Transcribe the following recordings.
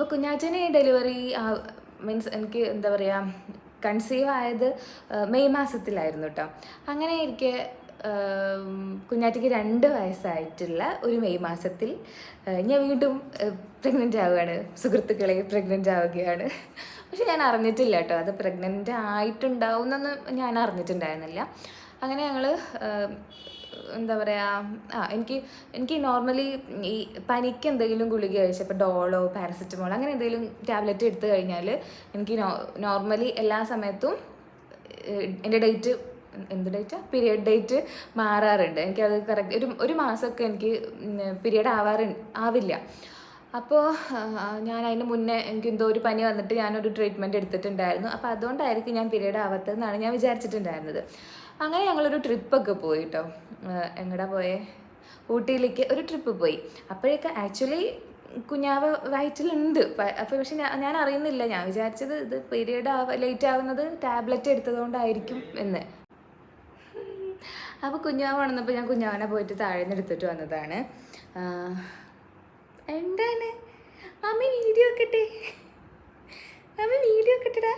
അപ്പോൾ കുഞ്ഞാച്ചനെ delivery means എനിക്ക് എന്താ പറയുക കൺസീവ് ആയത് മെയ് മാസത്തിലായിരുന്നു കേട്ടോ. അങ്ങനെ ആം, കുഞ്ഞാറ്റയ്ക്ക് രണ്ട് വയസ്സായിട്ടുള്ള ഒരു മെയ് മാസത്തിൽ ഞാൻ വീണ്ടും പ്രഗ്നന്റ് ആവുകയാണ്. സുഹൃത്തുക്കളെ പ്രഗ്നന്റ് ആവുകയാണ്. പക്ഷെ ഞാൻ അറിഞ്ഞിട്ടില്ല കേട്ടോ. അത് പ്രഗ്നന്റ് ആയിട്ടുണ്ടാവുമെന്നൊന്നും ഞാൻ അറിഞ്ഞിട്ടുണ്ടായിരുന്നില്ല. അങ്ങനെ ഞങ്ങൾ എന്താ പറയുക ആ എനിക്ക് എനിക്ക് നോർമലി ഈ പനിക്ക് എന്തെങ്കിലും ഗുളിക കഴിച്ചപ്പോൾ ഡോളോ പാരസെറ്റമോൾ അങ്ങനെ എന്തെങ്കിലും ടാബ്ലറ്റ് എടുത്തു കഴിഞ്ഞാൽ എനിക്ക് നോർമലി എല്ലാ സമയത്തും എന്റെ ഡേറ്റ് എന്ത് ഡേറ്റാ പീരിയഡ് ഡേറ്റ് മാറാറുണ്ട്. എനിക്കത് കറക്റ്റ് ഒരു ഒരു മാസമൊക്കെ എനിക്ക് പീരിയഡ് ആവാറ് ആവില്ല. അപ്പോൾ ഞാൻ അതിന് മുന്നേ എനിക്ക് എന്തോ ഒരു പനി വന്നിട്ട് ഞാനൊരു ട്രീറ്റ്മെന്റ് എടുത്തിട്ടുണ്ടായിരുന്നു. അപ്പോൾ അതുകൊണ്ടായിരിക്കും ഞാൻ പീരിയഡ് ആവാത്തതെന്നാണ് ഞാൻ വിചാരിച്ചിട്ടുണ്ടായിരുന്നത്. അങ്ങനെ ഞങ്ങളൊരു ട്രിപ്പൊക്കെ പോയി കേട്ടോ എങ്ങടാ പോയെ? ഊട്ടിയിലേക്ക് ഒരു ട്രിപ്പ് പോയി. അപ്പോഴേക്ക് ആക്ച്വലി കുഞ്ഞാവ് വയറ്റിലുണ്ട്. അപ്പോൾ പക്ഷെ ഞാൻ അറിയുന്നില്ല. ഞാൻ വിചാരിച്ചത് ഇത് പീരീഡ് ആവ ലേറ്റ് ആവുന്നത് ടാബ്ലറ്റ് എടുത്തതുകൊണ്ടായിരിക്കും എന്ന്. അപ്പോൾ കുഞ്ഞാവ് വന്നപ്പോൾ ഞാൻ കുഞ്ഞാവനെ പോയിട്ട് താഴെ നിന്ന് എടുത്തിട്ട് വന്നതാണ് എന്താണ്? അമ്മ വീഡിയോ ഒക്കെട്ടെ അമ്മ വീഡിയോ ഒക്കെട്ടടാ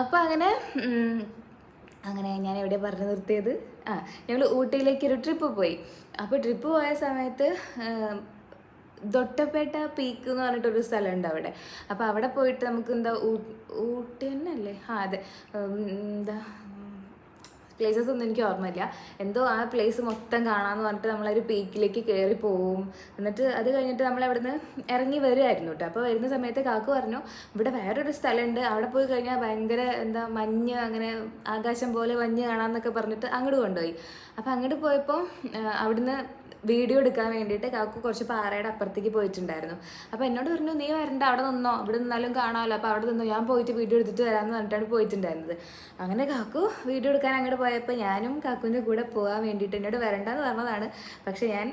അപ്പോൾ അങ്ങനെ അങ്ങനെ ഞാൻ എവിടെ പറഞ്ഞു നിർത്തിയത്? ആ ഞങ്ങൾ ഊട്ടിയിലേക്ക് ഒരു ട്രിപ്പ് പോയി. അപ്പോൾ ട്രിപ്പ് പോയ സമയത്ത് ദൊട്ടപ്പേട്ട പീക്ക് എന്ന് പറഞ്ഞിട്ടൊരു സ്ഥലമുണ്ട് അവിടെ. അപ്പോൾ അവിടെ പോയിട്ട് നമുക്ക് എന്താ ഊട്ടി തന്നെ അല്ലേ ആ അതെ. എന്താ പ്ലേസസ് ഒന്നും എനിക്ക് ഓർമ്മയില്ല. എന്തോ ആ പ്ലേസ് മൊത്തം കാണാമെന്ന് പറഞ്ഞിട്ട് നമ്മളൊരു പീക്കിലേക്ക് കയറി പോവും. എന്നിട്ട് അത് കഴിഞ്ഞിട്ട് നമ്മൾ അവിടുന്ന് ഇറങ്ങി വരുമായിരുന്നു കേട്ടോ. അപ്പോൾ വരുന്ന സമയത്ത് കാക്കു പറഞ്ഞു ഇവിടെ വേറൊരു സ്ഥലമുണ്ട്. അവിടെ പോയി കഴിഞ്ഞാൽ ഭയങ്കര എന്താ മഞ്ഞ് അങ്ങനെ ആകാശം പോലെ മഞ്ഞ് കാണാമെന്നൊക്കെ പറഞ്ഞിട്ട് അങ്ങോട്ട് കൊണ്ടുപോയി. അപ്പോൾ അങ്ങോട്ട് പോയപ്പോൾ അവിടുന്ന് വീഡിയോ എടുക്കാൻ വേണ്ടിയിട്ട് കാക്കു കുറച്ച് പാറയുടെ അപ്പുറത്തേക്ക് പോയിട്ടുണ്ടായിരുന്നു. അപ്പോൾ എന്നോട് പറഞ്ഞു നീ വരണ്ട അവിടെ നിന്നോ ഇവിടെ നിന്നാലും കാണാമല്ലോ. അപ്പോൾ അവിടെ നിന്നോ ഞാൻ പോയിട്ട് വീഡിയോ എടുത്തിട്ട് വരാമെന്ന് പറഞ്ഞിട്ടാണ് പോയിട്ടുണ്ടായിരുന്നത്. അങ്ങനെ കാക്കു വീഡിയോ എടുക്കാൻ അങ്ങോട്ട് പോയപ്പോൾ ഞാനും കാക്കുവിന്റെ കൂടെ പോകാൻ വേണ്ടിയിട്ട് എന്നോട് വരണ്ടെന്ന് പറഞ്ഞതാണ്. പക്ഷേ ഞാൻ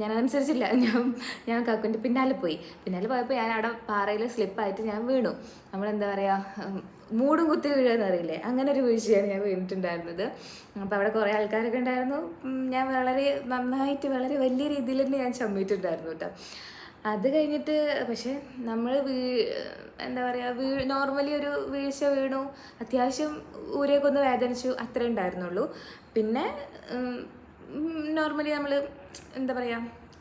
ഞാനതനുസരിച്ചില്ല ഞാൻ ഞാൻ കാക്കുവിന്റെ പിന്നാലെ പോയി. പിന്നാലെ പോയപ്പോൾ ഞാൻ അവിടെ പാറയിൽ സ്ലിപ്പായിട്ട് ഞാൻ വീണു. നമ്മളെന്താ പറയുക മൂടും കുത്തി വീഴുകയെന്ന് അറിയില്ലേ? അങ്ങനെ ഒരു വീഴ്ചയാണ് ഞാൻ വീണിട്ടുണ്ടായിരുന്നത്. അപ്പോൾ അവിടെ കുറേ ആൾക്കാരൊക്കെ ഉണ്ടായിരുന്നു. ഞാൻ വളരെ നന്നായിട്ട് വളരെ വലിയ രീതിയിൽ തന്നെ ഞാൻ ചമ്മിയിട്ടുണ്ടായിരുന്നു കേട്ടോ. അത് കഴിഞ്ഞിട്ട് പക്ഷേ നമ്മൾ വീ എന്താ പറയുക വീ നോർമലി ഒരു വീഴ്ച വീണു. അത്യാവശ്യം ഊരേക്ക് ഒന്ന് വേദനിച്ചു അത്രേ ഉണ്ടായിരുന്നുള്ളൂ. പിന്നെ നോർമലി നമ്മൾ എന്താ പറയുക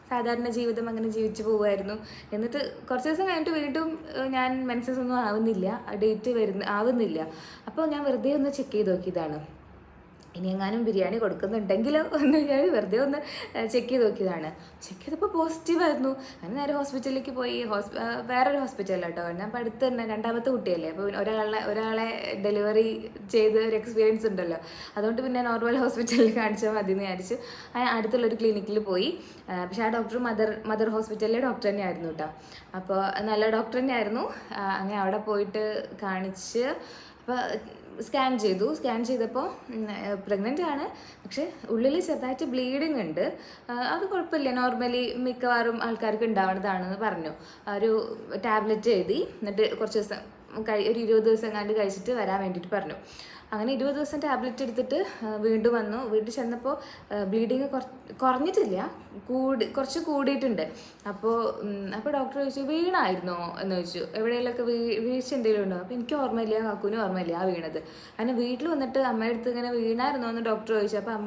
സാധാരണ ജീവിതം അങ്ങനെ ജീവിച്ചു പോവുമായിരുന്നു. എന്നിട്ട് കുറച്ച് ദിവസം കഴിഞ്ഞിട്ട് വീണ്ടും ഞാൻ മെൻസസ് ഒന്നും ആവുന്നില്ല. ഡേറ്റ് വരുന്ന ആവുന്നില്ല. അപ്പോൾ ഞാൻ വെറുതെ ഒന്ന് ചെക്ക് ചെയ്ത് നോക്കിയതാണ്. ഇനി എങ്ങാനും ബിരിയാണി കൊടുക്കുന്നുണ്ടെങ്കിലോ എന്ന് ഞാൻ വെറുതെ ഒന്ന് ചെക്ക് ചെയ്ത് നോക്കിയതാണ്. ചെക്ക് ചെയ്തപ്പോൾ പോസിറ്റീവ് ആയിരുന്നു. അങ്ങനെ നേരെ ഹോസ്പിറ്റലിലേക്ക് പോയി. ഹോസ്പി വേറൊരു ഹോസ്പിറ്റലിൽ കേട്ടോ ഞാൻ അപ്പോൾ തന്നെ രണ്ടാമത്തെ കുട്ടിയല്ലേ. അപ്പോൾ ഒരാളെ ഒരാളെ ഡെലിവറി ചെയ്ത ഒരു എക്സ്പീരിയൻസ് ഉണ്ടല്ലോ. അതുകൊണ്ട് പിന്നെ നോർമൽ ഹോസ്പിറ്റലിൽ കാണിച്ചാൽ മതി എന്ന് വിചാരിച്ചു അടുത്തുള്ളൊരു ക്ലിനിക്കിൽ പോയി. പക്ഷേ ആ ഡോക്ടർ മദർ മദർ ഹോസ്പിറ്റലിലെ ഡോക്ടർ തന്നെയായിരുന്നു കേട്ടോ അപ്പോൾ നല്ല ഡോക്ടർ തന്നെയായിരുന്നു. അങ്ങനെ അവിടെ പോയിട്ട് കാണിച്ച് അപ്പോൾ സ്കാൻ ചെയ്തു. സ്കാൻ ചെയ്തപ്പോൾ പ്രഗ്നന്റ് ആണ്. പക്ഷേ ഉള്ളിൽ ചെറുതായിട്ട് ബ്ലീഡിങ് ഉണ്ട്. അത് കുഴപ്പമില്ല. നോർമലി മിക്കവാറും ആൾക്കാർക്ക് ഉണ്ടാവുന്നതാണെന്ന് പറഞ്ഞു. ഒരു ടാബ്ലറ്റ് എഴുതി. എന്നിട്ട് കുറച്ച് ദിവസം കഴി ഒരു ഇരുപത് ദിവസം കണ്ട് കഴിച്ചിട്ട് വരാൻ വേണ്ടിയിട്ട് പറഞ്ഞു. അങ്ങനെ ഇരുപത് ദിവസം ടാബ്ലറ്റ് എടുത്തിട്ട് വീണ്ടും വന്നു. വീട്ടിൽ ചെന്നപ്പോൾ ബ്ലീഡിങ് കുറഞ്ഞിട്ടില്ല. കൂടി കുറച്ച് കൂടിയിട്ടുണ്ട്. അപ്പോൾ അപ്പോൾ ഡോക്ടർ ചോദിച്ചു വീണായിരുന്നോ? എന്ന് ചോദിച്ചു. എവിടെയെങ്കിലൊക്കെ വീ വീഴ്ച എന്തെങ്കിലും ഉണ്ടോ? അപ്പോൾ എനിക്ക് ഓർമ്മയില്ല കാക്കുവിനും ഓർമ്മയില്ല ആ വീണത്. അങ്ങനെ വീട്ടിൽ വന്നിട്ട് അമ്മയുടെ അടുത്ത് ഇങ്ങനെ വീണായിരുന്നോ? എന്ന് ഡോക്ടർ ചോദിച്ചു. അപ്പോൾ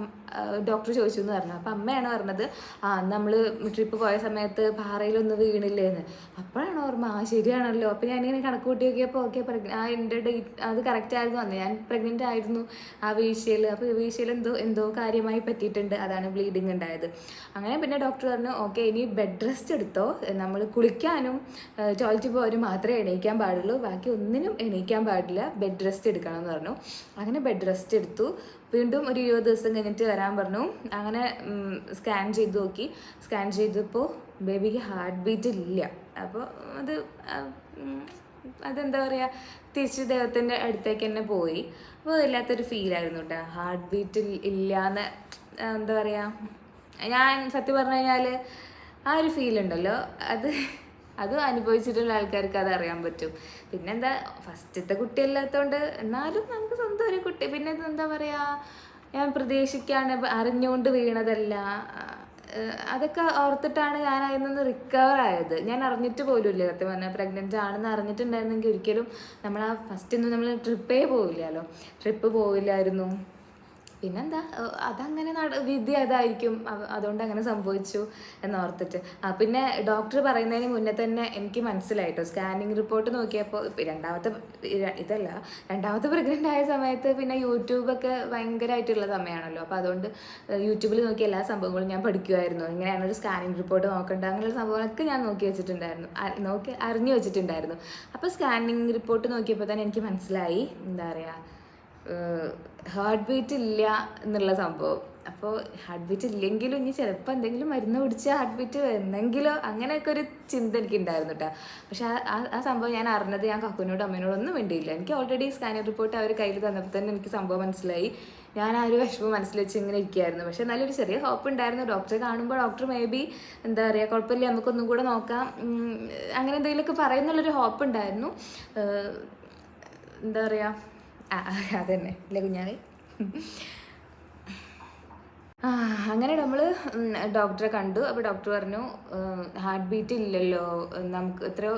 ഡോക്ടർ ചോദിച്ചു എന്ന് പറഞ്ഞു. അപ്പോൾ അമ്മയാണ് പറഞ്ഞത് ആ നമ്മൾ ട്രിപ്പ് പോയ സമയത്ത് പാറയിലൊന്ന് വീണില്ലേന്ന്. അപ്പോഴാണ് ഓർമ്മ ആ ശരിയാണല്ലോ. അപ്പോൾ ഞാനിങ്ങനെ കണക്ക് കൂട്ടി നോക്കിയപ്പോൾ ഓക്കെ ആ എന്റെ ഡേറ്റ് അത് കറക്റ്റ് ആയിരുന്നു അന്ന്. ഞാൻ പ്രഗ്നന്റ് ആയിരുന്നു ആ വീഴ്ചയിൽ. അപ്പോൾ വീഴ്ചയിൽ എന്തോ എന്തോ കാര്യമായി പറ്റിയിട്ടുണ്ട്. അതാണ് ബ്ലീഡിങ് ഉണ്ടായത്. അങ്ങനെ പിന്നെ ഡോക്ടർ പറഞ്ഞു ഓക്കെ ഇനി ബെഡ് റെസ്റ്റ് എടുത്തോ. നമ്മൾ കുളിക്കാനും ടോയ്ലറ്റ് പോകാനും മാത്രമേ എണീക്കാൻ പാടുള്ളൂ. ബാക്കി ഒന്നിനും എണീക്കാൻ പാടില്ല. ബെഡ് റെസ്റ്റ് എടുക്കണം എന്ന് പറഞ്ഞു. അങ്ങനെ ബെഡ് റെസ്റ്റ് എടുത്തു. വീണ്ടും ഒരു ഇരുപത് ദിവസം കഴിഞ്ഞിട്ട് വരാൻ പറഞ്ഞു. അങ്ങനെ സ്കാൻ ചെയ്ത് നോക്കി. സ്കാൻ ചെയ്തപ്പോൾ ബേബിക്ക് ഹാർട്ട് ബീറ്റ് ഇല്ല. അപ്പോൾ അത് അതെന്താ പറയുക തിരിച്ച് ദൈവത്തിന്റെ അടുത്തേക്ക് തന്നെ പോയി. അപ്പോൾ ഇല്ലാത്തൊരു ഫീലായിരുന്നു കേട്ടോ ഹാർട്ട് ബീറ്റ് ഇല്ലാന്ന് എന്താ പറയുക ഞാൻ സത്യം പറഞ്ഞു കഴിഞ്ഞാൽ ആ ഒരു ഫീൽ ഉണ്ടല്ലോ. അത് അത് അനുഭവിച്ചിട്ടുള്ള ആൾക്കാർക്ക് അത് അറിയാൻ പറ്റും. പിന്നെന്താ ഫസ്റ്റത്തെ കുട്ടിയല്ലാത്തതുകൊണ്ട് എന്നാലും നമുക്ക് സ്വന്തം ഒരു കുട്ടി. പിന്നെ എന്താ പറയുക ഞാൻ പ്രതീക്ഷിക്കാണ്ട് അറിഞ്ഞുകൊണ്ട് വീണതല്ല. അതൊക്കെ ഓർത്തിട്ടാണ് ഞാൻ അതിൽ നിന്ന് റിക്കവർ ആയത്. ഞാൻ അറിഞ്ഞിട്ട് പോലുമില്ല. സത്യം പറഞ്ഞാൽ പ്രഗ്നന്റ് ആണെന്ന് അറിഞ്ഞിട്ടുണ്ടായിരുന്നെങ്കിൽ ഒരിക്കലും നമ്മൾ ആ ഫസ്റ്റ് ഒന്നും നമ്മൾ ട്രിപ്പേ പോവില്ലല്ലോ. ട്രിപ്പ് പോവില്ലായിരുന്നു. പിന്നെന്താ അതങ്ങനെ നട വിധി അതായിരിക്കും. അതുകൊണ്ട് അങ്ങനെ സംഭവിച്ചു എന്നോർത്തിട്ട്. പിന്നെ ഡോക്ടർ പറയുന്നതിന് മുന്നേ തന്നെ എനിക്ക് മനസ്സിലായിട്ടോ സ്കാനിങ് റിപ്പോർട്ട് നോക്കിയപ്പോൾ രണ്ടാമത്തെ ഇതല്ല രണ്ടാമത്തെ പ്രഗ്നന്റ് ആയ സമയത്ത് പിന്നെ യൂട്യൂബൊക്കെ ഭയങ്കരമായിട്ടുള്ള സമയമാണല്ലോ. അപ്പോൾ അതുകൊണ്ട് യൂട്യൂബിൽ നോക്കി എല്ലാ സംഭവങ്ങളും ഞാൻ പഠിക്കുമായിരുന്നു ഇങ്ങനെയാണ് ഒരു സ്കാനിങ് റിപ്പോർട്ട് നോക്കേണ്ടത് അങ്ങനെയുള്ള സംഭവങ്ങളൊക്കെ ഞാൻ നോക്കി വെച്ചിട്ടുണ്ടായിരുന്നു. നോക്കി അറിഞ്ഞു വെച്ചിട്ടുണ്ടായിരുന്നു. അപ്പോൾ സ്കാനിങ് റിപ്പോർട്ട് നോക്കിയപ്പോൾ തന്നെ എനിക്ക് മനസ്സിലായി. എന്താ പറയുക ഹാർട്ട് ബീറ്റ് ഇല്ല എന്നുള്ള സംഭവം. അപ്പോൾ ഹാർട്ട് ബീറ്റ് ഇല്ലെങ്കിലും ഇനി ചിലപ്പോൾ എന്തെങ്കിലും മരുന്ന് പിടിച്ച് ഹാർട്ട് ബീറ്റ് വരുന്നെങ്കിലോ അങ്ങനെയൊക്കെ ഒരു ചിന്ത എനിക്ക് ഉണ്ടായിരുന്നു കേട്ടോ പക്ഷെ ആ ആ- സംഭവം ഞാൻ അറിഞ്ഞത് ഞാൻ കക്കുനോടും അമ്മയോടും ഒന്നും വേണ്ടിയില്ല എനിക്ക് ഓൾറെഡി സ്കാനർ റിപ്പോർട്ട് അവർ കയ്യിൽ തന്നപ്പോൾ തന്നെ എനിക്ക് സംഭവം മനസ്സിലായി. ഞാൻ ആ ഒരു വിഷമം മനസ്സിൽ വെച്ച് ഇങ്ങനെ ഇരിക്കുകയായിരുന്നു പക്ഷെ നല്ലൊരു ചെറിയ ഹോപ്പ് ഉണ്ടായിരുന്നു. ഡോക്ടറെ കാണുമ്പോൾ ഡോക്ടർ മേ ബി എന്താ പറയുക കുഴപ്പമില്ല നമുക്കൊന്നും കൂടെ നോക്കാം. അങ്ങനെ എന്തെങ്കിലുമൊക്കെ പറയുന്നുള്ളൊരു ഹോപ്പ് ഉണ്ടായിരുന്നു. എന്താ പറയുക അതന്നെ. അല്ലേ കുഞ്ഞാവേ അങ്ങനെ നമ്മൾ ഡോക്ടറെ കണ്ടു. അപ്പോൾ ഡോക്ടർ പറഞ്ഞു ഹാർട്ട് ബീറ്റ് ഇല്ലല്ലോ. നമുക്ക് എത്രയോ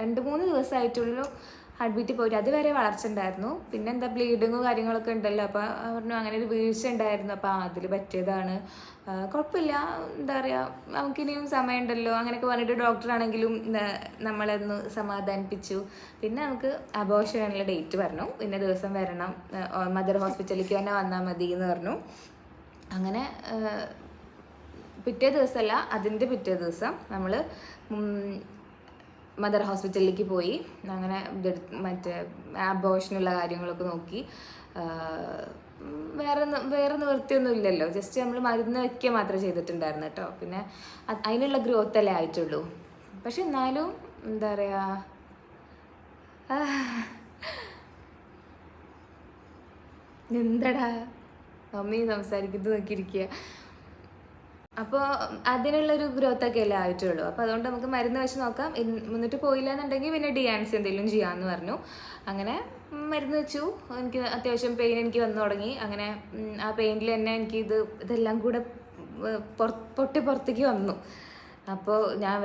രണ്ട് മൂന്ന് ദിവസമായിട്ടുള്ളൂ ഹാർട്ട് ബീറ്റ് പോയിട്ട് അതുവരെ വളർച്ച ഉണ്ടായിരുന്നു. പിന്നെ എന്താ ബ്ലീഡിങ്ങും കാര്യങ്ങളൊക്കെ ഉണ്ടല്ലോ. അപ്പോൾ പറഞ്ഞു അങ്ങനെ ഒരു വീഴ്ച ഉണ്ടായിരുന്നു. അപ്പോൾ അതിൽ പറ്റിയതാണ്. കുഴപ്പമില്ല. എന്താ പറയുക നമുക്കിനിയും സമയമുണ്ടല്ലോ. അങ്ങനെയൊക്കെ പറഞ്ഞിട്ട് ഡോക്ടറാണെങ്കിലും നമ്മളൊന്ന് സമാധാനിപ്പിച്ചു. പിന്നെ നമുക്ക് അബോഷനുള്ള ഡേറ്റ് പറഞ്ഞു. ഇന്ന ദിവസം വരണം. മദർ ഹോസ്പിറ്റലിലേക്ക് തന്നെ വന്നാൽ മതി എന്ന് പറഞ്ഞു. അങ്ങനെ പിറ്റേ ദിവസമല്ല അതിന്റെ പിറ്റേ ദിവസം നമ്മൾ മദർ ഹോസ്പിറ്റലിലേക്ക് പോയി. അങ്ങനെ മറ്റേ ആബോഷനുള്ള കാര്യങ്ങളൊക്കെ നോക്കി. വേറെ വേറെ നിവൃത്തിയൊന്നും ഇല്ലല്ലോ. ജസ്റ്റ് നമ്മൾ മരുന്ന് വയ്ക്കുക മാത്രമേ ചെയ്തിട്ടുണ്ടായിരുന്നു കേട്ടോ. പിന്നെ അത് അതിനുള്ള ഗ്രോത്ത് അല്ലേ ആയിട്ടുള്ളൂ. പക്ഷെ എന്നാലും എന്താ പറയുക എന്തടാ? മമ്മി സംസാരിക്കുന്നത് നോക്കിയിരിക്കുക. അപ്പോൾ അതിനുള്ളൊരു ഗ്രോത്ത് ഒക്കെ അല്ലേ ആയിട്ടുള്ളൂ? അപ്പോൾ അതുകൊണ്ട് നമുക്ക് മരുന്ന് വെച്ച് നോക്കാം. എന്നിട്ട് പോയില്ല എന്നുണ്ടെങ്കിൽ പിന്നെ ഡിയാൻസ് എന്തെങ്കിലും ചെയ്യാമെന്ന് പറഞ്ഞു. അങ്ങനെ മരുന്ന് വെച്ചു. എനിക്ക് അത്യാവശ്യം പെയിൻ എനിക്ക് വന്നു തുടങ്ങി. അങ്ങനെ ആ പെയിനിൽ തന്നെ എനിക്ക് ഇത് ഇതെല്ലാം കൂടെ പൊട്ടി പുറത്തേക്ക് വന്നു. അപ്പോൾ ഞാൻ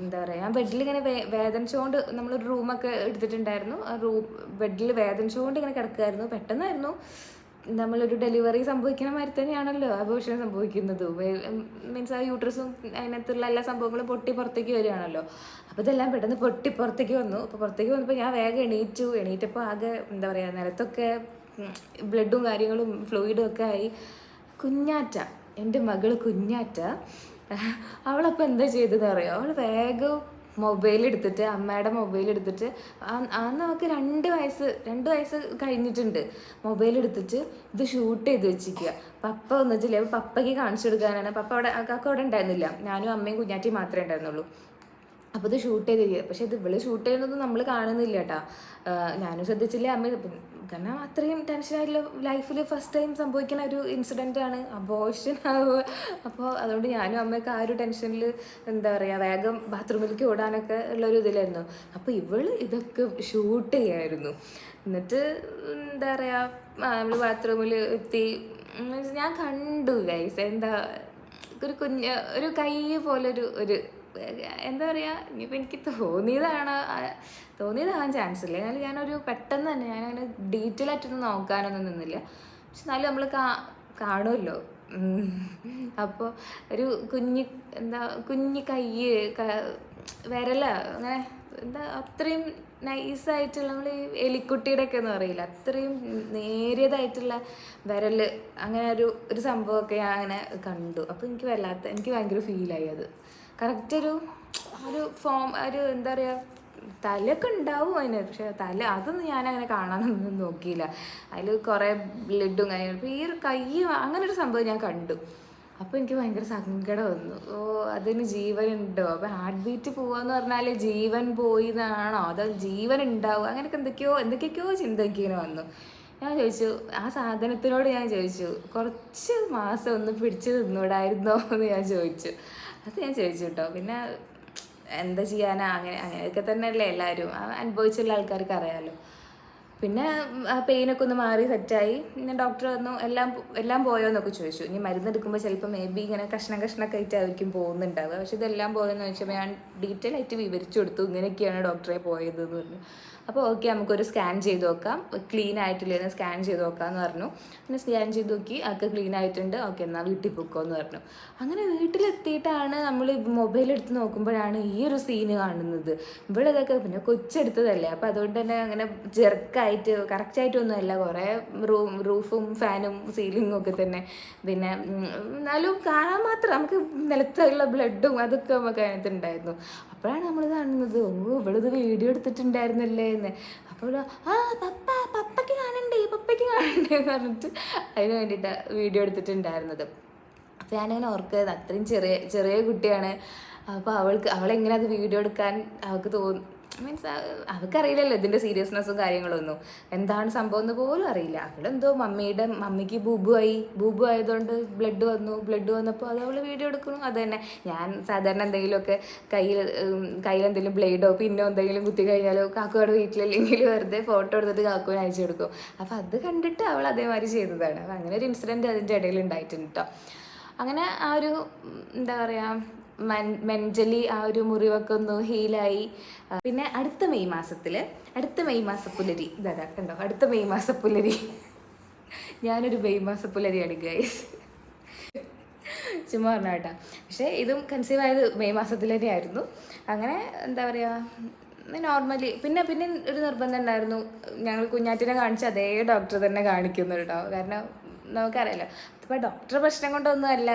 എന്താ പറയുക ഞാൻ ബെഡിൽ ഇങ്ങനെ വേ വേദനിച്ചുകൊണ്ട് നമ്മളൊരു റൂമൊക്കെ എടുത്തിട്ടുണ്ടായിരുന്നു. ആ റൂം ബെഡിൽ വേദനിച്ചുകൊണ്ട് ഇങ്ങനെ കിടക്കുമായിരുന്നു പെട്ടെന്നായിരുന്നു. നമ്മളൊരു ഡെലിവറി സംഭവിക്കുന്ന മാതിരി തന്നെയാണല്ലോ അബോഷൻ സംഭവിക്കുന്നത്. മീൻസ് ആ യൂട്രസും അതിനകത്തുള്ള എല്ലാ സംഭവങ്ങളും പൊട്ടി പുറത്തേക്ക് വരികയാണല്ലോ. അപ്പോൾ ഇതെല്ലാം പെട്ടെന്ന് പൊട്ടി പുറത്തേക്ക് വന്നു. അപ്പോൾ പുറത്തേക്ക് വന്നപ്പോൾ ഞാൻ വേഗം എണീറ്റു. എണീറ്റപ്പോൾ ആകെ എന്താ പറയുക നിലത്തൊക്കെ ബ്ലഡും കാര്യങ്ങളും ഫ്ലൂയിഡും ഒക്കെ ആയി. കുഞ്ഞാറ്റ എന്റെ മകൾ കുഞ്ഞാറ്റ അവളപ്പോൾ എന്താ ചെയ്തതെന്ന് അറിയോ അവൾ വേഗം മൊബൈൽ എടുത്തിട്ട് അമ്മയുടെ മൊബൈൽ എടുത്തിട്ട് അന്ന് നമുക്ക് രണ്ട് വയസ്സ് രണ്ട് വയസ്സ് കഴിഞ്ഞിട്ടുണ്ട്. മൊബൈൽ എടുത്തിട്ട് ഇത് ഷൂട്ട് ചെയ്ത് വെച്ചിരിക്കുക. പപ്പ വന്നിട്ടില്ല? പപ്പയ്ക്ക് കാണിച്ചു കൊടുക്കാനാണ്. പപ്പ അവിടെ കാക്ക അവിടെ ഉണ്ടായിരുന്നില്ല. ഞാനും അമ്മയും കുഞ്ഞാറ്റിയും മാത്രമേ ഉണ്ടായിരുന്നുള്ളൂ. അപ്പോൾ ഇത് ഷൂട്ട് ചെയ്ത് തരിക പക്ഷെ ഇത് ഇവൾ ഷൂട്ട് ചെയ്യുന്നത് നമ്മൾ കാണുന്നില്ല കേട്ടാ ഞാനും ശ്രദ്ധിച്ചില്ല അമ്മ കാരണം അത്രയും ടെൻഷനായിട്ടുള്ള ലൈഫിൽ ഫസ്റ്റ് ടൈം സംഭവിക്കുന്ന ഒരു ഇൻസിഡന്റ് ആണ്. അബോഷൻ ആവുക അപ്പോൾ അതുകൊണ്ട് ഞാനും അമ്മയൊക്കെ ആ ഒരു ടെൻഷനിൽ എന്താ പറയുക വേഗം ബാത്റൂമിലേക്ക് ഓടാനൊക്കെ ഉള്ളൊരു ഇതിലായിരുന്നു. അപ്പോൾ ഇവൾ ഇതൊക്കെ ഷൂട്ട് ചെയ്യായിരുന്നു. എന്നിട്ട് എന്താ പറയുക നമ്മൾ ബാത്റൂമിൽ എത്തി. ഞാൻ കണ്ടു ഗൈസ് എന്താ ഒരു കുഞ്ഞ് ഒരു കൈ പോലൊരു ഒരു എന്താ പറയുക ഇനിയിപ്പോൾ എനിക്ക് തോന്നിയതാണ് തോന്നിയതാകാൻ ചാൻസ് ഇല്ല. എന്നാലും ഞാനൊരു പെട്ടെന്ന് തന്നെ ഞാനങ്ങനെ ഡീറ്റെയിൽ ആയിട്ടൊന്നും നോക്കാനൊന്നും നിന്നില്ല. പക്ഷെ എന്നാലും നമ്മൾ കാ കാണുമല്ലോ അപ്പോൾ ഒരു കുഞ്ഞി എന്താ കുഞ്ഞി കൈ വിരല അങ്ങനെ എന്താ അത്രയും നൈസായിട്ടുള്ള നമ്മൾ ഈ എലിക്കുട്ടിയുടെ ഒക്കെ എന്ന് പറയില്ല അത്രയും നേരിയതായിട്ടുള്ള വിരൽ അങ്ങനെ ഒരു ഒരു സംഭവമൊക്കെ ഞാൻ അങ്ങനെ കണ്ടു. അപ്പോൾ എനിക്ക് വല്ലാത്ത എനിക്ക് ഭയങ്കര ഫീലായി അത്. കറക്റ്റ് ഒരു ഒരു ഫോം ഒരു എന്താ പറയുക തലയൊക്കെ ഉണ്ടാവും അതിന്. പക്ഷെ തല അതൊന്നും ഞാൻ അങ്ങനെ കാണാനൊന്നും നോക്കിയില്ല. അതിൽ കുറേ ബ്ലഡും കാര്യങ്ങളും. അപ്പോൾ ഈ ഒരു കൈ അങ്ങനെ ഒരു സംഭവം ഞാൻ കണ്ടു. അപ്പോൾ എനിക്ക് ഭയങ്കര സങ്കടം വന്നു. ഓ അതിന് ജീവനുണ്ടോ അപ്പോൾ ഹാർട്ട് ബീറ്റ് പോവാന്ന് പറഞ്ഞാൽ ജീവൻ പോയി എന്നാണോ അതോ ജീവൻ ഉണ്ടാവും? അങ്ങനെയൊക്കെ എന്തൊക്കെയോ എന്തൊക്കെയൊക്കെയോ ചിന്ത എനിക്കിങ്ങനെ വന്നു. ഞാൻ ചോദിച്ചു ആ സാധനത്തിനോട് ഞാൻ ചോദിച്ചു കുറച്ച് മാസം ഒന്ന് പിടിച്ചു നിന്നൂടായിരുന്നോ എന്ന് ഞാൻ ചോദിച്ചു. അത് ഞാൻ ചോദിച്ചു കേട്ടോ പിന്നെ എന്താ ചെയ്യാനാ? അങ്ങനെ അങ്ങനെയൊക്കെ തന്നെയല്ലേ എല്ലാവരും അനുഭവിച്ചുള്ള ആൾക്കാർക്ക് അറിയാമല്ലോ പിന്നെ ആ പെയിനൊക്കെ ഒന്ന് മാറി സെറ്റായി പിന്നെ ഡോക്ടർ വന്നു. എല്ലാം എല്ലാം പോയോ എന്നൊക്കെ ചോദിച്ചു. ഇനി മരുന്ന് എടുക്കുമ്പോൾ ചിലപ്പോൾ മേ ബി ഇങ്ങനെ കഷ്ണം കഷ്ണമൊക്കെ ആയിട്ടായിരിക്കും പോകുന്നുണ്ടാവുക. പക്ഷെ ഇതെല്ലാം പോയെന്ന് ചോദിച്ചപ്പോൾ ഞാൻ ഡീറ്റെയിൽ ആയിട്ട് വിവരിച്ചു കൊടുത്തു. ഇങ്ങനെയൊക്കെയാണ് ഡോക്ടറെ പോയത് എന്ന് പറഞ്ഞു. അപ്പോൾ ഓക്കെ നമുക്കൊരു സ്കാൻ ചെയ്ത് നോക്കാം. ക്ലീൻ ആയിട്ടില്ലെന്ന് സ്കാൻ ചെയ്ത് നോക്കാമെന്ന് പറഞ്ഞു. പിന്നെ സ്കാൻ ചെയ്ത് നോക്കി അതൊക്കെ ക്ലീൻ ആയിട്ടുണ്ട്. ഓക്കെ എന്നാൽ വീട്ടിൽ പൊക്കോ എന്ന് പറഞ്ഞു. അങ്ങനെ വീട്ടിലെത്തിയിട്ടാണ് നമ്മൾ മൊബൈൽ എടുത്ത് നോക്കുമ്പോഴാണ് ഈ ഒരു സീന് കാണുന്നത്. ഇവിടെ ഇതൊക്കെ പിന്നെ കൊച്ചെടുത്തതല്ലേ. അപ്പോൾ അതുകൊണ്ട് തന്നെ അങ്ങനെ ജെർക്കായിട്ട് കറക്റ്റായിട്ടൊന്നുമല്ല കുറേ റൂം റൂഫും ഫാനും സീലിങ്ങും ഒക്കെ തന്നെ. പിന്നെ എന്നാലും കാണാൻ മാത്രം നമുക്ക് നിലത്തുള്ള ബ്ലഡും അതൊക്കെ നമുക്ക് അതിനകത്ത് ഉണ്ടായിരുന്നു. അപ്പോഴാണ് നമ്മൾ കാണുന്നത്. ഓ ഇവളിത് വീഡിയോ എടുത്തിട്ടുണ്ടായിരുന്നല്ലേ എന്ന്. അപ്പോൾ ആ പപ്പ പപ്പയ്ക്ക് കാണണ്ടേ പപ്പയ്ക്ക് കാണണ്ടേ? എന്ന് പറഞ്ഞിട്ട് അതിന് വേണ്ടിയിട്ടാണ് വീഡിയോ എടുത്തിട്ടുണ്ടായിരുന്നത്. അപ്പോൾ ഞാനിങ്ങനെ ഓർക്കുന്നത് അത്രയും ചെറിയ ചെറിയ കുട്ടിയാണ്. അപ്പോൾ അവൾക്ക് അവളെങ്ങനെ അത് വീഡിയോ എടുക്കാൻ അവൾക്ക് തോന്നും മീൻസ് അവൾക്കറിയില്ലല്ലോ ഇതിന്റെ സീരിയസ്നെസ്സും കാര്യങ്ങളൊന്നും. എന്താണ് സംഭവം എന്ന് പോലും അറിയില്ല. അവളെന്തോ മമ്മിയുടെ മമ്മിക്ക് ബൂബു ആയി. ബൂബു ആയതുകൊണ്ട് ബ്ലഡ് വന്നു. ബ്ലഡ് വന്നപ്പോൾ അത് അവൾ വീഡിയോ എടുക്കുന്നു. അത് തന്നെ. ഞാൻ സാധാരണ എന്തെങ്കിലുമൊക്കെ കയ്യിൽ കയ്യിൽ എന്തെങ്കിലും ബ്ലേഡോ പിന്നോ എന്തെങ്കിലും കുത്തി കഴിഞ്ഞാലോ കാക്കയുടെ വീട്ടിലല്ലെങ്കിൽ വെറുതെ ഫോട്ടോ എടുത്തിട്ട് കാക്കുവിന് അയച്ചു കൊടുക്കും. അപ്പോൾ അത് കണ്ടിട്ട് അവൾ അതേമാതിരി ചെയ്തതാണ്. അങ്ങനെ ഒരു ഇൻസിഡന്റ് അതിന്റെ ഇടയിൽ ഉണ്ടായിട്ടുണ്ട് കേട്ടോ അങ്ങനെ ആ ഒരു എന്താ പറയുക മെന്റലി ആ ഒരു മുറിവൊക്കെ ഒന്ന് ഹീലായി പിന്നെ അടുത്ത മെയ് മാസത്തിൽ അടുത്ത മെയ് മാസ പുലരി ഇതാ കണ്ടോ? അടുത്ത മെയ് മാസ പുലരി ഞാനൊരു മെയ് മാസ പുലരിയാണ് ഗൈസ് ചുമ്മാ പറഞ്ഞ കേട്ടോ. പക്ഷേ ഇതും കൺസീവ് ആയത് മെയ് മാസത്തിൽ തന്നെയായിരുന്നു. അങ്ങനെ എന്താ പറയുക നോർമലി പിന്നെ പിന്നെ ഒരു നിർബന്ധം ഉണ്ടായിരുന്നു. ഞങ്ങൾ കുഞ്ഞാറ്റിനെ കാണിച്ച അതേ ഡോക്ടർ തന്നെ കാണിക്കുന്നുണ്ടോ കാരണം നമുക്കറിയാലോ അപ്പം ഡോക്ടർ പ്രശ്നം കൊണ്ടൊന്നും അല്ല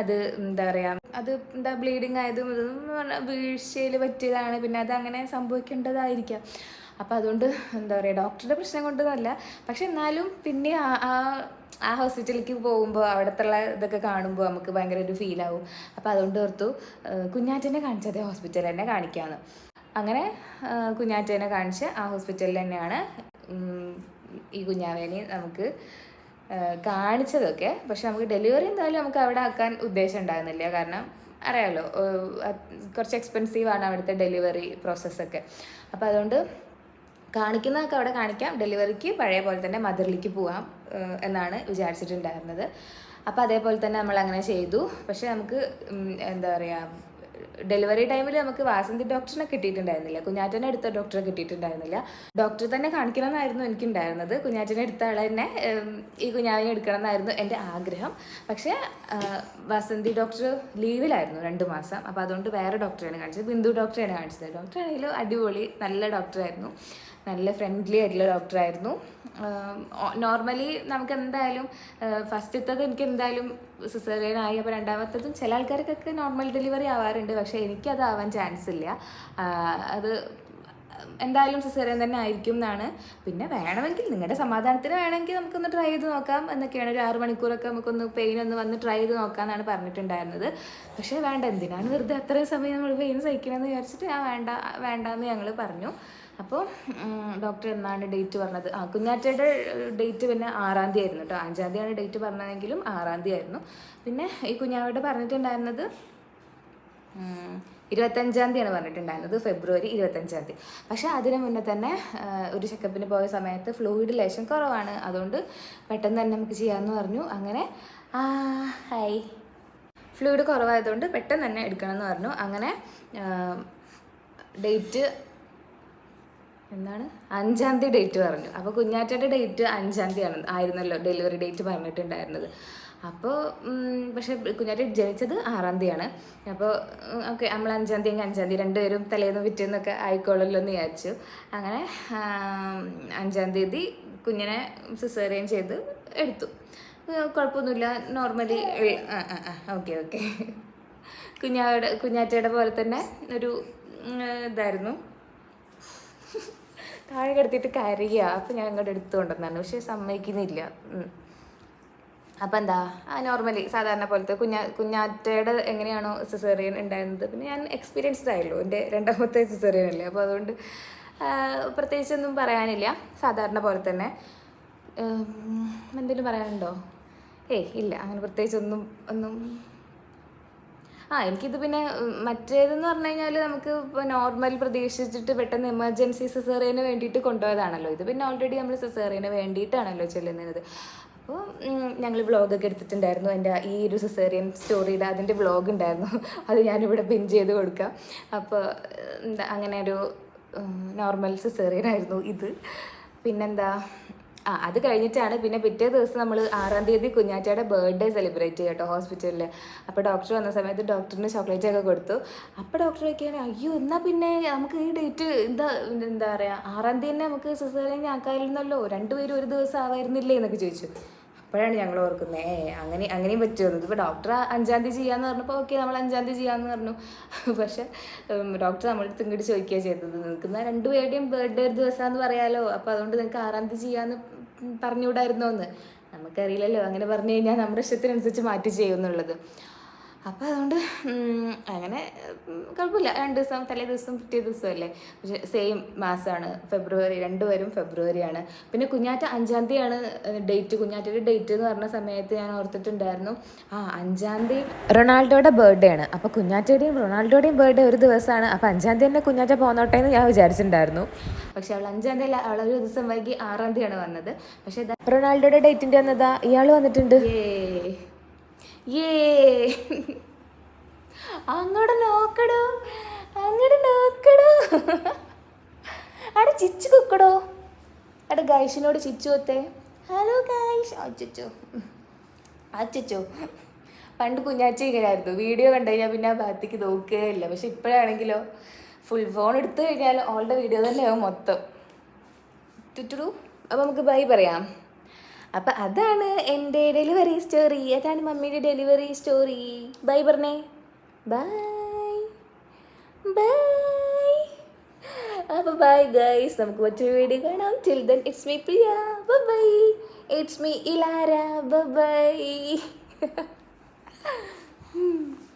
അത് എന്താ പറയുക അത് എന്താ ബ്ലീഡിങ് ആയതും വീഴ്ചയിൽ പറ്റിയതാണ്. പിന്നെ അത് അങ്ങനെ സംഭവിക്കേണ്ടതായിരിക്കാം. അപ്പം അതുകൊണ്ട് എന്താ പറയുക ഡോക്ടറുടെ പ്രശ്നം കൊണ്ടൊന്നുമല്ല. പക്ഷെ എന്നാലും പിന്നെ ആ ആ ഹോസ്പിറ്റലിലേക്ക് പോകുമ്പോൾ അവിടത്തുള്ള ഇതൊക്കെ കാണുമ്പോൾ നമുക്ക് ഭയങ്കര ഒരു ഫീൽ ആവും. അപ്പോൾ അതുകൊണ്ട് ഓർത്തു കുഞ്ഞാറ്റനെ കാണിച്ചത് ഹോസ്പിറ്റലിൽ തന്നെ കാണിക്കാമെന്ന് അങ്ങനെ കുഞ്ഞാറ്റനെ കാണിച്ച് ആ ഹോസ്പിറ്റലിൽ തന്നെയാണ് ഈ കുഞ്ഞാവേനെ നമുക്ക് കാണിച്ചതൊക്കെ. പക്ഷെ നമുക്ക് ഡെലിവറി എന്തായാലും നമുക്ക് അവിടെ ആക്കാൻ ഉദ്ദേശം ഉണ്ടായിരുന്നില്ല. കാരണം അറിയാലോ ഏഹ്, കുറച്ച് എക്സ്പെൻസീവ് ആണ് അവിടുത്തെ ഡെലിവറി പ്രോസസ്സൊക്കെ അപ്പോൾ അതുകൊണ്ട് കാണിക്കുന്നതൊക്കെ അവിടെ കാണിക്കാം. ഡെലിവറിക്ക് പഴയ പോലെ തന്നെ മദറിലേക്ക് പോവാം എന്നാണ് വിചാരിച്ചിട്ടുണ്ടായിരുന്നത്. അപ്പോൾ അതേപോലെ തന്നെ നമ്മൾ അങ്ങനെ ചെയ്തു. പക്ഷെ നമുക്ക് എന്താ പറയുക ഡെലിവറി ടൈമിൽ നമുക്ക് വാസന്തി ഡോക്ടറിനെ കിട്ടിയിട്ടുണ്ടായിരുന്നില്ല. കുഞ്ഞാറ്റനെ എടുത്ത ഡോക്ടറെ കിട്ടിയിട്ടുണ്ടായിരുന്നില്ല. ഡോക്ടർ തന്നെ കാണിക്കണമെന്നായിരുന്നു എനിക്കുണ്ടായിരുന്നത്. കുഞ്ഞാറ്റനെ എടുത്ത ആളെ തന്നെ ഈ കുഞ്ഞാവിനെ എടുക്കണം എന്നായിരുന്നു എന്റെ ആഗ്രഹം. പക്ഷേ വാസന്തി ഡോക്ടർ ലീവിലായിരുന്നു രണ്ട് മാസം. അപ്പോൾ അതുകൊണ്ട് വേറെ ഡോക്ടറെയാണ് കാണിച്ചത്. ബിന്ദു ഡോക്ടറെയാണ് കാണിച്ചത്. ഡോക്ടറാണെങ്കിലും അടിപൊളി നല്ല ഡോക്ടറായിരുന്നു. നല്ല ഫ്രണ്ട്ലി ആയിട്ടുള്ള ഡോക്ടറായിരുന്നു നോർമലി നമുക്ക് എന്തായാലും ഫസ്റ്റത്തത് എനിക്ക് എന്തായാലും സിസേറിയൻ ആയി അപ്പോൾ രണ്ടാമത്തതും ചില ആൾക്കാർക്കൊക്കെ നോർമൽ ഡെലിവറി ആവാറുണ്ട് പക്ഷേ എനിക്കത് ആവാൻ ചാൻസ് ഇല്ല. അത് എന്തായാലും സിസേറിയൻ തന്നെ ആയിരിക്കും എന്നാണ്. പിന്നെ വേണമെങ്കിൽ നിങ്ങളുടെ സമാധാനത്തിന് വേണമെങ്കിൽ നമുക്കൊന്ന് ട്രൈ ചെയ്ത് നോക്കാം എന്നൊക്കെയാണ് ഒരു ആറ് മണിക്കൂറൊക്കെ നമുക്കൊന്ന് പെയിൻ ഒന്ന് വന്ന് ട്രൈ ചെയ്ത് നോക്കാമെന്നാണ് പറഞ്ഞിട്ടുണ്ടായിരുന്നത്. പക്ഷേ വേണ്ട എന്തിനാണ് വെറുതെ അത്രയും സമയം നമ്മൾ പെയിൻ സഹിക്കണമെന്ന് വിചാരിച്ചിട്ട് ആ വേണ്ട വേണ്ടാന്ന് ഞങ്ങൾ പറഞ്ഞു. അപ്പോൾ ഡോക്ടർ എന്നാണ് ഡേറ്റ് പറഞ്ഞത്? ആ കുഞ്ഞാറ്റയുടെ ഡേറ്റ് പിന്നെ ആറാം തീയതി ആയിരുന്നു കേട്ടോ. അഞ്ചാം തീയതിയാണ് ഡേറ്റ് പറഞ്ഞതെങ്കിലും ആറാം തീയതി ആയിരുന്നു പിന്നെ ഈ കുഞ്ഞാവയുടെ പറഞ്ഞിട്ടുണ്ടായിരുന്നത് ഇരുപത്തഞ്ചാം തീയതിയാണ് പറഞ്ഞിട്ടുണ്ടായിരുന്നത്. ഫെബ്രുവരി ഇരുപത്തഞ്ചാം തീയതി. പക്ഷേ അതിന് മുന്നേ തന്നെ ഒരു ചെക്കപ്പിന് പോയ സമയത്ത് ഫ്ലൂയിഡ് ലേശം കുറവാണ്. അതുകൊണ്ട് പെട്ടെന്ന് തന്നെ നമുക്ക് ചെയ്യാമെന്ന് പറഞ്ഞു. അങ്ങനെ ഹൈ ഫ്ലൂയിഡ് കുറവായതുകൊണ്ട് പെട്ടെന്ന് തന്നെ എടുക്കണമെന്ന് പറഞ്ഞു. അങ്ങനെ ഡേറ്റ് എന്താണ്? അഞ്ചാം തീയതി ഡേറ്റ് പറഞ്ഞു. അപ്പോൾ കുഞ്ഞാറ്റയുടെ ഡേറ്റ് അഞ്ചാം തീയതി ആണ് ആയിരുന്നല്ലോ ഡെലിവറി ഡേറ്റ് പറഞ്ഞിട്ടുണ്ടായിരുന്നത്. അപ്പോൾ പക്ഷേ കുഞ്ഞാറ്റ് ജനിച്ചത് ആറാം തീയതിയാണ്. അപ്പോൾ ഓക്കെ നമ്മൾ അഞ്ചാം തീയതി അഞ്ചാം തീയതി രണ്ടുപേരും തലേന്ന് പിറ്റേന്നൊക്കെ ആയിക്കോളല്ലോ എന്ന് വിചാരിച്ചു. അങ്ങനെ അഞ്ചാം തീയതി കുഞ്ഞിനെ സിസേറിയൻ ചെയ്ത് എടുത്തു. കുഴപ്പമൊന്നുമില്ല. Normally okay okay. കുഞ്ഞാവിടെ കുഞ്ഞാറ്റയുടെ പോലെ തന്നെ ഒരു ഇതായിരുന്നു. താഴെ കിടത്തിയിട്ട് കരയുക. അപ്പം ഞാൻ അങ്ങോട്ട് എടുത്തു കൊണ്ടുവന്നാണ് പക്ഷെ സമ്മതിക്കുന്നില്ല. അപ്പം എന്താ നോർമലി സാധാരണ പോലത്തെ കുഞ്ഞാ കുഞ്ഞാറ്റയുടെ എങ്ങനെയാണോ സിസേറിയൻ ഉണ്ടായിരുന്നത്. പിന്നെ ഞാൻ എക്സ്പീരിയൻസ്ഡ് ആയല്ലോ എന്റെ രണ്ടാമത്തെ സിസേറിയൻ അല്ലേ? അപ്പോൾ അതുകൊണ്ട് പ്രത്യേകിച്ചൊന്നും പറയാനില്ല. സാധാരണ പോലെ തന്നെ. എന്തെങ്കിലും പറയാനുണ്ടോ? ഏയ് ഇല്ല. അങ്ങനെ പ്രത്യേകിച്ചൊന്നും ഒന്നും. ആ എനിക്കിത് പിന്നെ മറ്റേതെന്ന് പറഞ്ഞു കഴിഞ്ഞാൽ നമുക്ക് ഇപ്പോൾ നോർമൽ പ്രതീക്ഷിച്ചിട്ട് പെട്ടെന്ന് എമർജൻസി സിസേറിയന് വേണ്ടിയിട്ട് കൊണ്ടുപോയതാണല്ലോ. ഇത് പിന്നെ ഓൾറെഡി നമ്മൾ സിസേറിയന് വേണ്ടിയിട്ടാണല്ലോ ചെല്ലുന്നത്. അപ്പോൾ ഞങ്ങൾ വ്ളോഗൊക്കെ എടുത്തിട്ടുണ്ടായിരുന്നു. എന്റെ ഈ ഒരു സിസേറിയൻ സ്റ്റോറിയുടെ അതിന്റെ വ്ളോഗ് ഉണ്ടായിരുന്നു. അത് ഞാനിവിടെ പിൻ ചെയ്ത് കൊടുക്കാം. അപ്പോൾ എന്താ അങ്ങനെ ഒരു നോർമൽ സിസേറിയൻ ആയിരുന്നു ഇത്. പിന്നെന്താ ആ അത് കഴിഞ്ഞിട്ടാണ് പിന്നെ പിറ്റേ ദിവസം നമ്മൾ ആറാം തീയതി കുഞ്ഞാറ്റയുടെ ബർത്ത്ഡേ സെലിബ്രേറ്റ് ചെയ്യാം കേട്ടോ ഹോസ്പിറ്റലിൽ അപ്പോൾ ഡോക്ടർ വന്ന സമയത്ത് ഡോക്ടറിന് ചോക്ലേറ്റ് ഒക്കെ കൊടുത്തു. അപ്പോൾ ഡോക്ടർ ഒക്കെയാണ് അയ്യോ എന്നാൽ പിന്നെ നമുക്ക് ഈ ഡേറ്റ് എന്താ എന്താ പറയുക ആറാം തീയതി തന്നെ നമുക്ക് സിസേറിയൻ ആക്കാമായിരുന്നല്ലോ. രണ്ടുപേരും ഒരു ദിവസം ആവായിരുന്നില്ലേ എന്നൊക്കെ ചോദിച്ചു. അപ്പോഴാണ് ഞങ്ങൾ ഓർക്കുന്നത് ഏ അങ്ങനെ അങ്ങനെയും പറ്റുമെന്ന് ഇതിപ്പോൾ ഡോക്ടർ അഞ്ചാം തീയതി ചെയ്യാന്ന് പറഞ്ഞപ്പോൾ ഓക്കെ നമ്മൾ അഞ്ചാം തീയതി ചെയ്യാന്ന് പറഞ്ഞു. പക്ഷെ ഡോക്ടർ നമ്മളടുത്ത് ഇങ്ങോട്ട് ചോദിക്കുകയാണ് ചെയ്തത്. നിങ്ങൾക്ക് എന്നാൽ രണ്ടുപേരുടെയും ബർത്ത്ഡേ ഒരു ദിവസമാണെന്ന് പറയാലോ അപ്പോൾ അതുകൊണ്ട് നിങ്ങൾക്ക് ആറാം തീയതി ചെയ്യാമെന്ന് പറഞ്ഞുകൂടായിരുന്നോ എന്ന് നമുക്കറിയില്ലല്ലോ അങ്ങനെ പറഞ്ഞു കഴിഞ്ഞാൽ നമ്മുടെ ഇഷ്ടത്തിനനുസരിച്ച് മാറ്റി ചെയ്യുമെന്നുള്ളത്. അപ്പോൾ അതുകൊണ്ട് അങ്ങനെ കുഴപ്പമില്ല. രണ്ട് ദിവസം തലേ ദിവസം പിറ്റേ ദിവസം അല്ലേ? പക്ഷേ സെയിം മാസമാണ്. ഫെബ്രുവരി രണ്ടുപേരും ഫെബ്രുവരിയാണ്. പിന്നെ കുഞ്ഞാറ്റ അഞ്ചാം തീയതിയാണ് ഡേറ്റ് കുഞ്ഞാറ്റയുടെ ഡേറ്റ് എന്ന് പറഞ്ഞ സമയത്ത് ഞാൻ ഓർത്തിട്ടുണ്ടായിരുന്നു. ആ അഞ്ചാം തീയതി റൊണാൾഡോയുടെ ബർത്ത്ഡേ ആണ്. അപ്പോൾ കുഞ്ഞാറ്റയുടെയും റൊണാൾഡോയുടെയും ബർത്ത്ഡേ ഒരു ദിവസമാണ്. അപ്പോൾ അഞ്ചാം തീയതി തന്നെ കുഞ്ഞാറ്റ പോന്നോട്ടെ എന്ന് ഞാൻ വിചാരിച്ചിട്ടുണ്ടായിരുന്നു. പക്ഷെ അവൾ അഞ്ചാം തീയതി അല്ല അവൾ ഒരു ദിവസം വൈകി ആറാം തീയതിയാണ് വന്നത്. പക്ഷേ റൊണാൾഡോയുടെ ഡേറ്റിന്റെ വന്നതാ ഇയാൾ വന്നിട്ടുണ്ട്. ഏ അങ്ങോട്ട് നോക്കടോ അങ്ങോട്ട് നോക്കടോ. അവിടെ ചിച്ചു കുക്കടോ അവിടെ ഗൈഷിനോട് ചിച്ചു ഹലോ ഗൈഷ്. അച്ചോ അച്ചോ പണ്ട് കുഞ്ഞാച്ച ഇങ്ങനെയായിരുന്നു. വീഡിയോ കണ്ടു കഴിഞ്ഞാൽ പിന്നെ ആ ഭാഗത്തേക്ക് നോക്കുകയില്ല പക്ഷെ ഇപ്പോഴാണെങ്കിലോ ഫുൾ ഫോൺ എടുത്തു കഴിഞ്ഞാൽ ഓളുടെ വീഡിയോ തന്നെയാവും മൊത്തം. ടുറ്റുടു അപ്പോൾ നമുക്ക് ബൈ പറയാം. അപ്പം അതാണ് എന്റെ ഡെലിവറി സ്റ്റോറി. അതാണ് മമ്മിയുടെ ഡെലിവറി സ്റ്റോറി. ബൈ പറഞ്ഞേ. ബൈ. ബൈ. അപ്പോൾ ബൈ ഗൈസ്. നമുക്ക് മറ്റൊരു വീഡിയോ കാണാം. Till then it's me Priya. Bye. It's me Ilara. Bye.